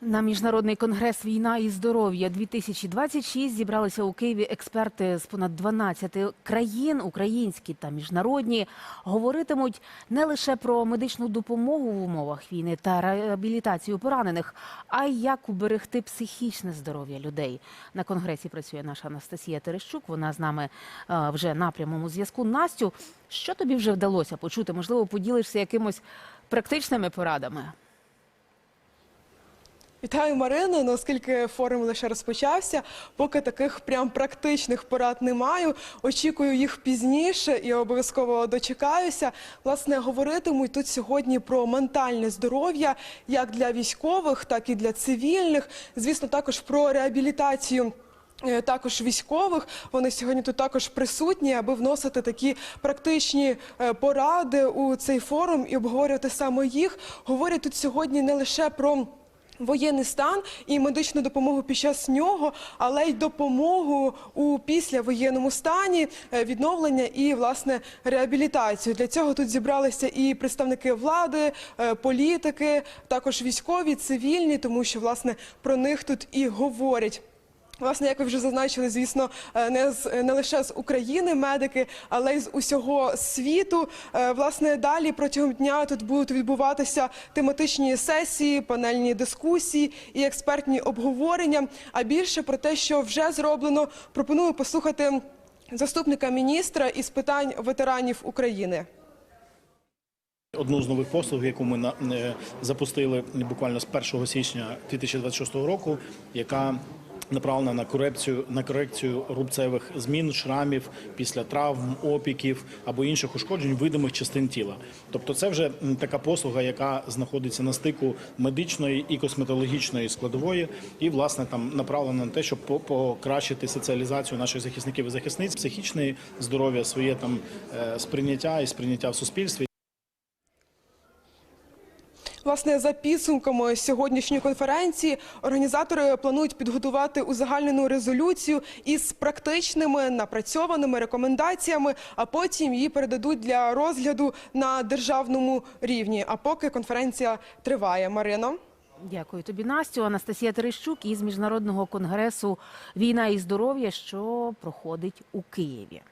На міжнародний конгрес Війна і здоров'я 2026 зібралися у Києві експерти з понад 12 країн, українські та міжнародні. Говоритимуть не лише про медичну допомогу в умовах війни та реабілітацію поранених, а й як уберегти психічне здоров'я людей. На конгресі працює наша Анастасія Терещук. Вона з нами е, вже на прямому зв'язку. Настю, що тобі вже вдалося почути? Можливо, поділишся якимось практичними порадами. Вітаю, Марина. Ну, оскільки форум лише розпочався, поки таких прям практичних порад не маю. Очікую їх пізніше і обов'язково дочекаюся. Власне, говоритимуть тут сьогодні про ментальне здоров'я як для військових, так і для цивільних. Звісно, також про реабілітацію. е, Також військових вони сьогодні тут також присутні, аби вносити такі практичні е, поради у цей форум і обговорювати саме їх. Говорять тут сьогодні не лише про воєнний стан і медичну допомогу під час нього, але й допомогу у післявоєнному стані, е, відновлення і власне реабілітацію. Для цього тут зібралися і представники влади, е, політики, також військові, цивільні, тому що власне про них тут і говорять. Власне, як ви вже зазначили, звісно, е, не з не лише з України медики, але й з усього світу. Е, Власне, далі протягом дня тут будуть відбуватися тематичні сесії, панельні дискусії і експертні обговорення. А більше про те, що вже зроблено, пропоную послухати заступника міністра із питань ветеранів України. Одну з нових послуг, яку ми е, запустили буквально з 1 січня 2026 року, яка направлена на корекцію на корекцію рубцевих змін, шрамів після травм, опіків або інших ушкоджень видимих частин тіла. Тобто, це вже така послуга, яка знаходиться на стику медичної і косметологічної складової, і власне там направлена на те, щоб покращити соціалізацію наших захисників і захисниць, психічне здоров'я, своє там е, сприйняття і сприйняття в суспільстві. Власне, за підсумками сьогоднішньої конференції організатори планують підготувати узагальнену резолюцію із практичними напрацьованими рекомендаціями, а потім її передадуть для розгляду на державному рівні. А поки конференція триває, Марино. Дякую тобі, Настю. Анастасія Терещук із міжнародного конгресу Війна і здоров'я, що проходить у Києві.